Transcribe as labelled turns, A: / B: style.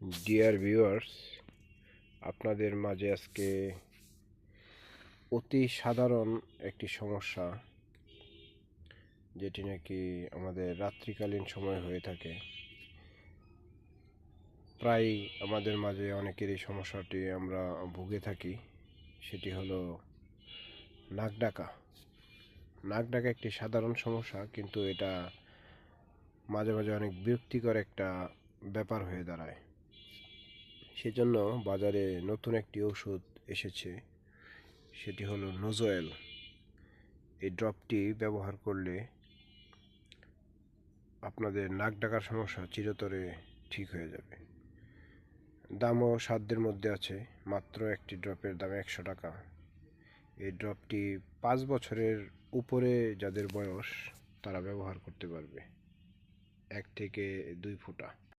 A: Dear viewers আপনাদের মাঝে আজকে অতি সাধারণ একটি সমস্যা, যেটি নাকি আমাদের রাত্রিকালীন সময় হয়ে থাকে। প্রায় আমাদের মাঝে অনেকের এই সমস্যাটি আমরা ভুগে থাকি, সেটি হলো নাক ডাকা। নাক ডাকা একটি সাধারণ সমস্যা, কিন্তু এটা মাঝে মাঝে অনেক বিরক্তিকর একটা ব্যাপার হয়ে দাঁড়ায়। সেজন্য বাজারে নতুন একটি ওষুধ এসেছে। সেটি হলো নোজোয়েল। এই ড্রপটি ব্যবহার করলে আপনাদের নাক ডাকার সমস্যা চিরতরে ঠিক হয়ে যাবে। দামও সাধ্যের মধ্যে আছে, মাত্র একটি ড্রপের দাম একশো টাকা। এই ড্রপটি পাঁচ বছরের উপরে যাদের বয়স, তারা ব্যবহার করতে পারবে। এক থেকে দুই ফোঁটা।